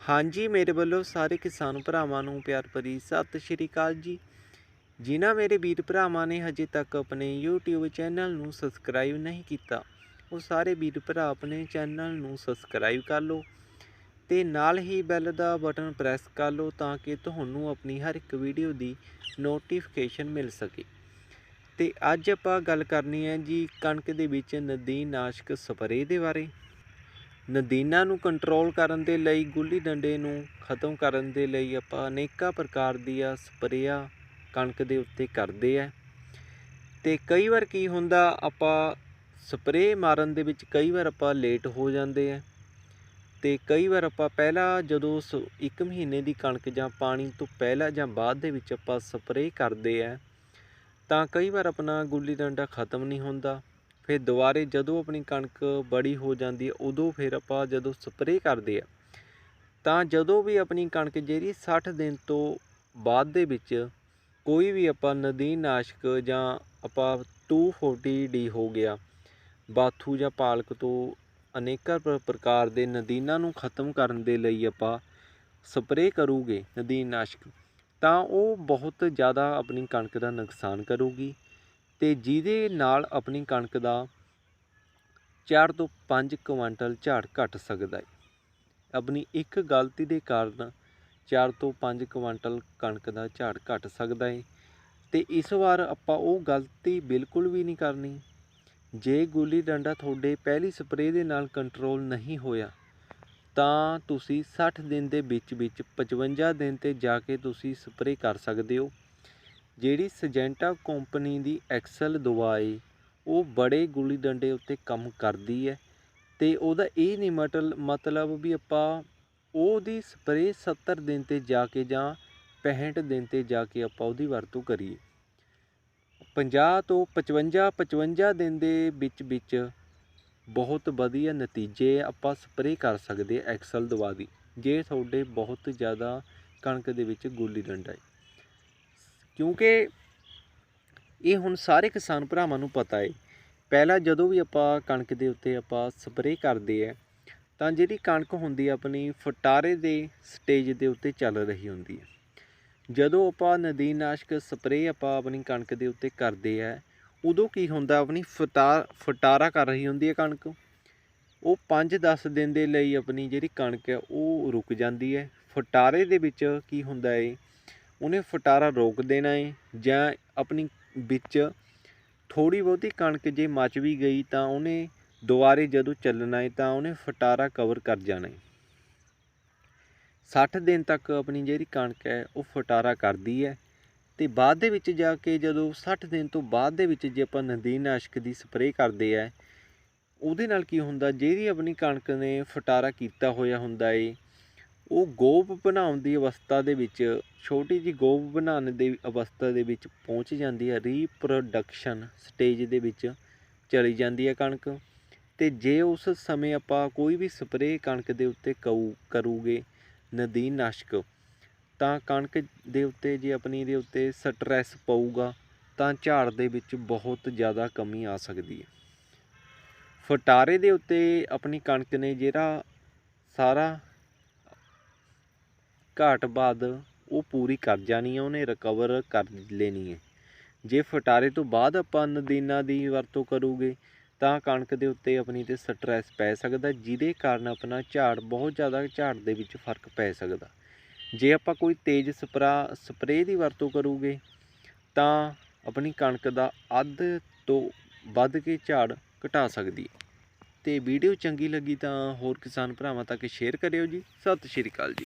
ਹਾਂਜੀ, ਮੇਰੇ ਵੱਲੋਂ ਸਾਰੇ ਕਿਸਾਨ ਭਰਾਵਾਂ ਨੂੰ ਪਿਆਰ ਭਰੀ ਸਤਿ ਸ਼੍ਰੀ ਅਕਾਲ ਜੀ। ਜਿਨ੍ਹਾਂ ਮੇਰੇ ਵੀਰ ਭਰਾਵਾਂ ਨੇ ਹਜੇ ਤੱਕ ਆਪਣੇ YouTube ਚੈਨਲ ਨੂੰ ਸਬਸਕ੍ਰਾਈਬ ਨਹੀਂ ਕੀਤਾ, ਉਹ ਸਾਰੇ ਵੀਰ ਭਰਾ ਆਪਣੇ ਚੈਨਲ ਨੂੰ ਸਬਸਕ੍ਰਾਈਬ ਕਰ ਲਓ ਤੇ ਨਾਲ ਹੀ ਬੈਲ ਦਾ ਬਟਨ ਪ੍ਰੈਸ ਕਰ ਲਓ ਤਾਂ ਕਿ ਤੁਹਾਨੂੰ ਆਪਣੀ ਹਰ ਇੱਕ ਵੀਡੀਓ ਦੀ ਨੋਟੀਫਿਕੇਸ਼ਨ ਮਿਲ ਸਕੇ। ਤੇ ਅੱਜ ਆਪਾਂ ਗੱਲ ਕਰਨੀ ਹੈ ਜੀ ਕਣਕ ਦੇ ਵਿੱਚ ਨਦੀਨ ਨਾਸ਼ਕ ਸਪਰੇਅ ਦੇ ਬਾਰੇ। ਨਦੀਨਾਂ ਨੂੰ ਕੰਟਰੋਲ ਕਰਨ ਦੇ ਲਈ, ਗੁੱਲੀ ਡੰਡੇ ਨੂੰ ਖਤਮ ਕਰਨ ਦੇ ਲਈ ਆਪਾਂ ਅਨੇਕਾਂ ਪ੍ਰਕਾਰ ਦੀਆਂ ਸਪਰੇਆਂ ਕਣਕ ਦੇ ਉੱਤੇ ਕਰਦੇ ਆ ਤੇ ਕਈ ਵਾਰ ਕੀ ਹੁੰਦਾ, ਆਪਾਂ ਸਪਰੇਅ ਮਾਰਨ ਦੇ ਵਿੱਚ ਕਈ ਵਾਰ ਆਪਾਂ ਲੇਟ ਹੋ ਜਾਂਦੇ ਆ ਤੇ ਕਈ ਵਾਰ ਆਪਾਂ ਪਹਿਲਾਂ ਜਦੋਂ ਸ- ਇੱਕ ਮਹੀਨੇ ਦੀ ਕਣਕ ਜਾਂ ਪਾਣੀ ਤੋਂ ਪਹਿਲਾਂ ਜਾਂ ਬਾਅਦ ਦੇ ਵਿੱਚ ਆਪਾਂ ਸਪਰੇਅ ਕਰਦੇ ਆ ਤਾਂ ਕਈ ਵਾਰ ਆਪਣਾ ਗੁੱਲੀ ਡੰਡਾ ਖਤਮ ਨਹੀਂ ਹੁੰਦਾ। ਫਿਰ ਦੁਬਾਰੇ ਜਦੋਂ ਆਪਣੀ ਕਣਕ ਬੜੀ ਹੋ ਜਾਂਦੀ ਹੈ, ਉਦੋਂ ਫਿਰ ਆਪਾਂ ਜਦੋਂ ਸਪਰੇਅ ਕਰਦੇ ਆ ਤਾਂ ਜਦੋਂ ਵੀ ਆਪਣੀ ਕਣਕ ਜਿਹੜੀ 60 ਦਿਨ ਤੋਂ ਬਾਅਦ ਦੇ ਵਿੱਚ ਕੋਈ ਵੀ ਆਪਾਂ ਨਦੀਨ ਨਾਸ਼ਕ ਜਾਂ ਆਪਾਂ 240D ਹੋ ਗਿਆ, ਬਾਥੂ ਜਾਂ ਪਾਲਕ ਤੋਂ ਅਨੇਕਾਂ ਪ੍ਰ- ਪ੍ਰਕਾਰ ਦੇ ਨਦੀਨਾਂ ਨੂੰ ਖਤਮ ਕਰਨ ਦੇ ਲਈ ਆਪਾਂ ਸਪਰੇਅ ਕਰੂਗੇ ਨਦੀਨ ਨਾਸ਼ਕ, ਤਾਂ ਉਹ ਬਹੁਤ ਜ਼ਿਆਦਾ ਆਪਣੀ ਕਣਕ ਦਾ ਨੁਕਸਾਨ ਕਰੂਗੀ। ਤੇ ਜਿਹਦੇ ਨਾਲ ਆਪਣੀ ਕਣਕ ਦਾ 4 ਤੋਂ 5 ਕੁਇੰਟਲ ਝਾੜ ਘਟ ਸਕਦਾ ਹੈ ਆਪਣੀ ਇੱਕ ਗਲਤੀ ਦੇ ਕਾਰਨ 4 ਤੋਂ 5 ਕੁਇੰਟਲ ਕਣਕ ਦਾ ਝਾੜ ਘਟ ਸਕਦਾ ਹੈ ਤੇ ਇਸ ਵਾਰ ਆਪਾਂ ਉਹ ਗਲਤੀ ਬਿਲਕੁਲ ਵੀ ਨਹੀਂ ਕਰਨੀ। ਜੇ ਗੁੱਲੀ ਡੰਡਾ ਤੁਹਾਡੇ ਪਹਿਲੀ ਸਪਰੇਅ ਦੇ ਨਾਲ ਕੰਟਰੋਲ ਨਹੀਂ ਹੋਇਆ, ਤਾਂ ਤੁਸੀਂ 60 ਦਿਨ ਦੇ ਵਿੱਚ ਵਿੱਚ 55 ਦਿਨ ਤੇ ਜਾ ਕੇ ਤੁਸੀਂ ਸਪਰੇਅ ਕਰ ਸਕਦੇ ਹੋ। ਜਿਹੜੀ ਸਜੈਂਟਾ ਕੰਪਨੀ ਦੀ ਐਕਸਲ ਦਵਾਈ, ਉਹ ਬੜੇ ਗੁੱਲੀ ਡੰਡੇ ਉੱਤੇ ਕੰਮ ਕਰਦੀ ਹੈ ਅਤੇ ਉਹਦਾ ਇਹ ਨਹੀਂ ਮਟਲ ਮਤਲਬ ਵੀ ਆਪਾਂ ਉਹਦੀ ਸਪਰੇਅ 70 ਦਿਨ ਤੇ ਜਾ ਕੇ ਜਾਂ 65 ਦਿਨ ਤੇ ਜਾ ਕੇ ਆਪਾਂ ਉਹਦੀ ਵਰਤੋਂ ਕਰੀਏ। 50 ਤੋਂ 55 55 ਦਿਨ ਦੇ ਵਿੱਚ ਵਿੱਚ ਬਹੁਤ ਵਧੀਆ ਨਤੀਜੇ ਆਪਾਂ ਸਪਰੇਅ ਕਰ ਸਕਦੇ ਐਕਸਲ ਦਵਾ ਦੀ, ਜੇ ਤੁਹਾਡੇ ਬਹੁਤ ਜ਼ਿਆਦਾ ਕਣਕ ਦੇ ਵਿੱਚ ਗੁੱਲੀ ਡੰਡਾ ਹੈ। ਕਿਉਂਕਿ ਇਹ ਹੁਣ ਸਾਰੇ ਕਿਸਾਨ ਭਰਾਵਾਂ ਨੂੰ ਪਤਾ ਹੈ ਪਹਿਲਾਂ ਜਦੋਂ ਵੀ ਆਪਾਂ ਕਣਕ ਦੇ ਉੱਤੇ ਆਪਾਂ ਸਪਰੇਅ ਕਰਦੇ ਆ, ਤਾਂ ਜਿਹੜੀ ਕਣਕ ਹੁੰਦੀ ਆਪਣੀ ਫਟਾਰੇ ਦੇ ਸਟੇਜ ਦੇ ਉੱਤੇ ਚੱਲ ਰਹੀ ਹੁੰਦੀ ਹੈ ਜਦੋਂ ਆਪਾਂ ਨਦੀਨਾਸ਼ਕ ਸਪਰੇਅ ਆਪਾਂ ਆਪਣੀ ਕਣਕ ਦੇ ਉੱਤੇ ਕਰਦੇ ਆ, ਉਦੋਂ ਕੀ ਹੁੰਦਾ, ਆਪਣੀ ਫਟਾ, ਫਟਾਰਾ ਕਰ ਰਹੀ ਹੁੰਦੀ ਹੈ ਕਣਕ। ਉਹ 5-10 ਦਿਨ ਦੇ ਲਈ ਆਪਣੀ ਜਿਹੜੀ ਕਣਕ ਹੈ ਉਹ ਰੁਕ ਜਾਂਦੀ ਹੈ ਫਟਾਰੇ ਦੇ ਵਿੱਚ ਕੀ ਹੁੰਦਾ ਹੈ ਉਹਨੇ ਫਟਾਰਾ ਰੋਕ ਦੇਣਾ ਹੈ ਜਾਂ ਆਪਣੀ ਵਿੱਚ ਥੋੜੀ ਬਹੁਤੀ ਕਣਕ ਜੇ ਮੱਚ ਵੀ ਗਈ ਤਾਂ ਉਹਨੇ ਦੁਬਾਰੇ ਜਦੋਂ ਚੱਲਣਾ ਹੈ ਤਾਂ ਉਹਨੇ ਫਟਾਰਾ ਕਵਰ ਕਰ ਜਾਣਾ ਹੈ 60 ਦਿਨ ਤੱਕ ਆਪਣੀ ਜਿਹੜੀ ਕਣਕ ਹੈ, ਉਹ ਫਟਾਰਾ ਕਰਦੀ ਹੈ ਤੇ ਬਾਅਦ ਦੇ ਵਿੱਚ ਜਾ ਕੇ ਜਦੋਂ 60 ਦਿਨ ਤੋਂ ਬਾਅਦ ਦੇ ਵਿੱਚ ਜੇ ਆਪਾਂ ਨਦੀਨਾਸ਼ਕ ਦੀ ਸਪਰੇਅ ਕਰਦੇ ਆ ਉਹਦੇ ਨਾਲ ਕੀ ਹੁੰਦਾ, ਜਿਹੜੀ ਆਪਣੀ ਕਣਕ ਨੇ ਫਟਾਰਾ ਕੀਤਾ ਹੋਇਆ ਹੁੰਦਾ ਏ ਉਹ ਗੋਬ ਬਣਾਉਣ ਦੀ ਅਵਸਥਾ ਦੇ ਵਿੱਚ, ਛੋਟੀ ਜਿਹੀ ਗੋਭ ਬਣਾਉਣ ਦੀ ਅਵਸਥਾ ਦੇ ਵਿੱਚ ਪਹੁੰਚ ਜਾਂਦੀ ਹੈ ਰੀਪ੍ਰੋਡਕਸ਼ਨ ਸਟੇਜ ਦੇ ਵਿੱਚ ਚਲੀ ਜਾਂਦੀ ਹੈ ਕਣਕ। ਤੇ ਜੇ ਉਸ ਸਮੇਂ ਆਪਾਂ ਕੋਈ ਵੀ ਸਪਰੇਅ ਕਣਕ ਦੇ ਉੱਤੇ ਕਊ, ਕਰੂਗੇ ਨਦੀਨ ਨਾਸ਼ਕ, ਤਾਂ ਕਣਕ ਦੇ ਉੱਤੇ, ਜੇ ਆਪਣੀ ਦੇ ਉੱਤੇ ਸਟ੍ਰੈਸ ਪਊਗਾ, ਤਾਂ ਝਾੜ ਦੇ ਵਿੱਚ ਬਹੁਤ ਜ਼ਿਆਦਾ ਕਮੀ ਆ ਸਕਦੀ ਹੈ। ਫਟਾਰੇ ਦੇ ਉੱਤੇ ਆਪਣੀ ਕਣਕ ਨੇ ਜਿਹੜਾ ਸਾਰਾ ਘਾਟ ਬਾਅਦ ਉਹ ਪੂਰੀ ਕਰ ਜਾਣੀ ਹੈ ਉਹਨੇ ਰਿਕਵਰ ਕਰ ਲੈਣੀ ਹੈ ਜੇ ਫਟਾਰੇ ਤੋਂ ਬਾਅਦ ਆਪਾਂ ਨਦੀਨਾਂ ਦੀ ਵਰਤੋਂ ਕਰੂਗੇ, ਤਾਂ ਕਣਕ ਦੇ ਉੱਤੇ ਆਪਣੀ ਤੇ ਸਟ੍ਰੈਸ ਪੈ ਸਕਦਾ, ਜਿਹਦੇ ਕਾਰਨ ਆਪਣਾ ਝਾੜ, ਬਹੁਤ ਜ਼ਿਆਦਾ ਝਾੜ ਦੇ ਵਿੱਚ ਫ਼ਰਕ ਪੈ ਸਕਦਾ। ਜੇ ਆਪਾਂ ਕੋਈ ਤੇਜ਼ ਸਪਰਾ ਸਪਰੇਅ ਦੀ ਵਰਤੋਂ ਕਰੂਗੇ, ਤਾਂ ਆਪਣੀ ਕਣਕ ਦਾ ਅੱਧ ਤੋਂ ਵੱਧ ਕੇ ਝਾੜ ਘਟਾ ਸਕਦੀ ਹੈ। ਤੇ ਵੀਡੀਓ ਚੰਗੀ ਲੱਗੀ ਤਾਂ ਹੋਰ ਕਿਸਾਨ ਭਰਾਵਾਂ ਤੱਕ ਸ਼ੇਅਰ ਕਰਿਓ ਜੀ। ਸਤਿ ਸ਼੍ਰੀ ਅਕਾਲ ਜੀ।